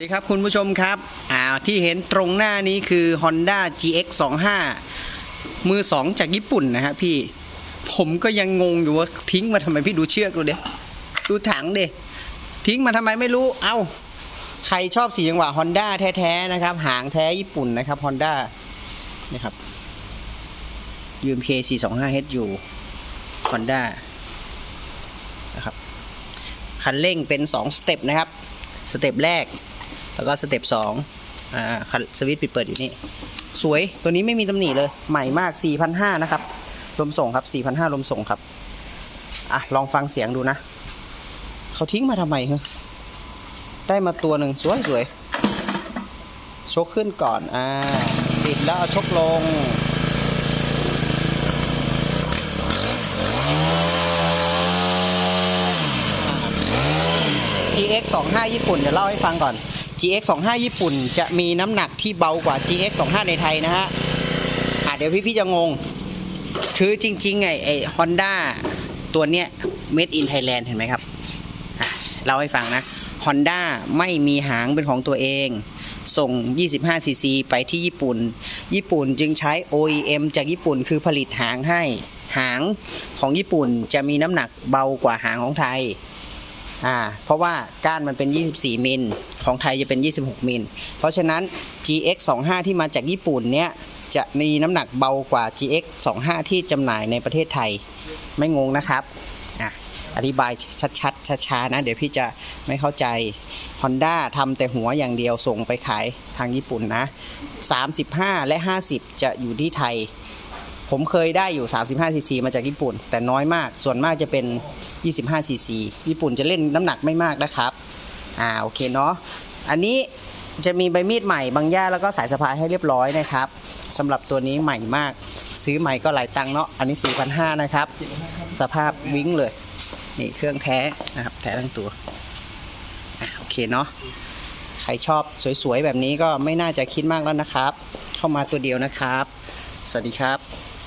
สวัสดีครับคุณผู้ชมครับอ่าที่เห็นตรงหน้านี้คือ Honda GX 25 มือ 2 จากญี่ปุ่นนะฮะพี่ ผมก็ยังงงอยู่ว่าทิ้งมาทำไมพี่ดูเชือกดูเด้ดูถังเด้ทิ้งมาทำไมไม่รู้ เอ้า ใครชอบสีจังหวะ Honda แท้ๆนะครับ หางแท้ญี่ปุ่นนะครับ Honda นี่ครับ UMK 425HU Honda นะครับ คันเร่งเป็น 2 สเต็ปนะครับ สเต็ปแรก แล้วก็สเต็ปสองอ่าคันสวิตช์ปิดเปิดอยู่นี่ สวยตัวนี้ไม่มีตำหนิเลย ใหม่มาก 4,500 นะครับ ลมส่งครับ 4,500 ลมส่งครับ อะ ลองฟังเสียงดูนะ เขาทิ้งมาทำไมฮะได้มาตัวหนึ่งสวยสวยชกขึ้นก่อน อ่า ปิดแล้วเอาชกลง GX 25 ญี่ปุ่น เดี๋ยวเล่าให้ฟังก่อน GX 25 ญี่ปุ่นจะมีน้ำหนักที่เบากว่า GX 25 ในไทยนะฮะอะเดี๋ยวพี่พี่ๆจะงง คือจริงๆไงไอ้ Honda ตัวเนี้ย made in Thailand เห็นไหมครับเล่าให้ฟังนะ Honda ไม่มีหางเป็นของตัวเอง ส่ง 25cc ไปที่ญี่ปุ่น ญี่ปุ่นจึงใช้ OEM จากญี่ปุ่นคือผลิตหางให้ หางของญี่ปุ่นจะมีน้ำหนักเบากว่าหางของไทย อ่าเพราะว่าก้านมันเป็น 24 มิล ของไทยจะเป็น 26 มิล เพราะฉะนั้น GX 25ที่มาจากญี่ปุ่นเนี้ยจะมีน้ำหนักเบากว่า GX 25ที่จำหน่ายในประเทศไทยไม่งงนะครับอะอธิบายชัดๆช้าๆนะ เดี๋ยวพี่จะไม่เข้าใจ Honda ทำแต่หัวอย่างเดียวส่งไปขายทางญี่ปุ่นนะ 35 และ 50 จะอยู่ที่ไทย ผมเคยได้อยู่ 35 ซีซีมาจากญี่ปุ่น แต่น้อยมาก ส่วนมากจะเป็น 25 ซีซี ญี่ปุ่นจะเล่นน้ำหนักไม่มากนะครับ อ่า โอเคเนาะ อันนี้จะมีใบมีดใหม่บางย่าแล้วก็สายสะพายให้เรียบร้อยนะครับสำหรับตัวนี้ใหม่มาก ซื้อใหม่ก็หลายตังค์เนาะ อันนี้ 4,500 นะครับ สภาพวิ้งเลย นี่เครื่องแท้นะครับ แท้ทั้งตัว อ่า โอเคเนาะ ใครชอบสวยๆแบบนี้ก็ไม่น่าจะคิดมากแล้วนะครับ เข้ามาตัวเดียวนะครับ สวัสดีครับ